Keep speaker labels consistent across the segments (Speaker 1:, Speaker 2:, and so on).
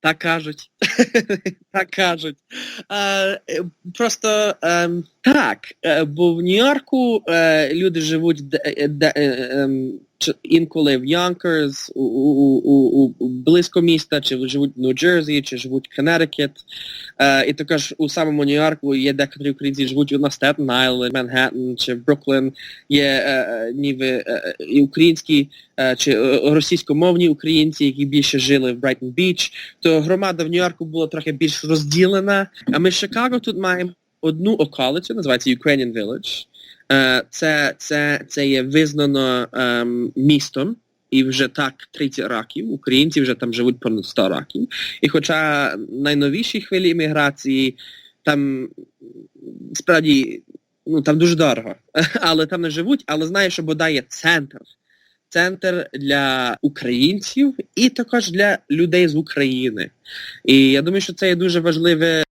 Speaker 1: Так кажуть. так кажуть. Е, просто е, так, бо в Нью-Йорку е, люди живуть де, е, де, е, ем, інколи в Йонкерс, у, у, у, у, близько міста, чи живуть в Нью-Джерсі, чи живуть в Коннектикет. Е, і також у самому Нью-Йорку є декотрі українці живуть на Стетен Айленд, Манхеттен чи Бруклін. Є е, е, ніби е, е, і українські е, чи російськомовні українці, які більше жили в Брайтон Біч. То громада в Нью-Йорку була трохи більш розділена. А ми в Чикаго тут маємо одну околицю, називається Ukrainian Village. Е, Це, це, це є визнано ем, містом. І вже так 30 років, українці вже там живуть понад 100 років. І хоча найновіші хвилі імміграції, там справді ну там дуже дорого, але там не живуть, але знаєш, що бодай центр. Центр для українців і також для людей з України. І я думаю, що це є дуже важливе,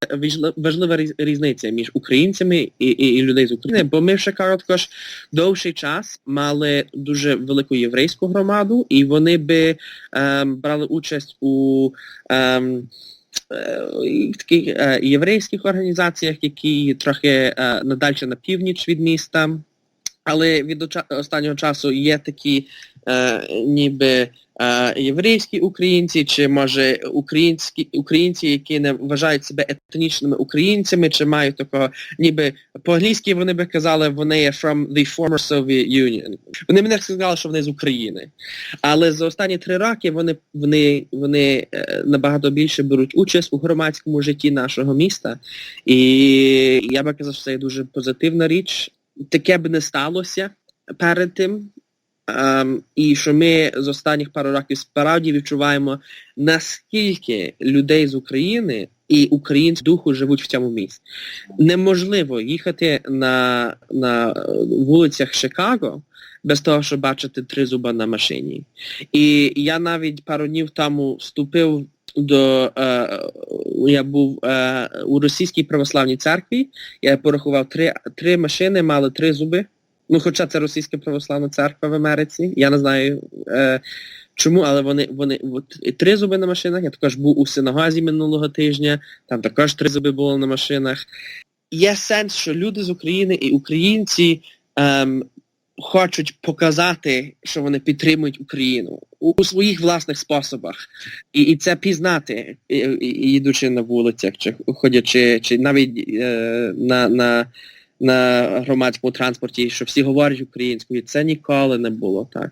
Speaker 1: важлива різ- різниця між українцями і, і, і людей з України, бо ми в Шикаго також довший час мали дуже велику єврейську громаду, і вони би ем, брали участь у ем, е, в таких е, єврейських організаціях, які трохи е, надальше на північ від міста. Але від останнього часу є такі е, ніби е, єврейські українці, чи може українські українці, які не вважають себе етнічними українцями, чи мають такого, ніби по-англійськи вони би казали, вони є from the former Soviet Union. Вони мене сказали, що вони з України. Але за останні три роки вони, вони, вони е, набагато більше беруть участь у громадському житті нашого міста. І я би казав, що це дуже позитивна річ. Таке б не сталося перед тим. Ем, і що ми з останніх пару років справді відчуваємо, наскільки людей з України і українців духу живуть в цьому місці. Неможливо їхати на, на вулицях Чикаго без того, щоб бачити три зуба на машині. І я навіть пару днів тому вступив до е, я був е, у російській православній церкві, я порахував три, три машини, мали три зуби. Ну, хоча це російська православна церква в Америці. Я не знаю е, чому, але вони, вони от, три зуби на машинах. Я також був у синагозі минулого тижня, там також три зуби було на машинах. Є сенс, що люди з України і українці ем, хочуть показати, що вони підтримують Україну у, у своїх власних способах. І, і це пізнати, і, і, йдучи на вулицях, чи ходячи, чи навіть е, на, на, на громадському транспорті, що всі говорять українською. Це ніколи не було так.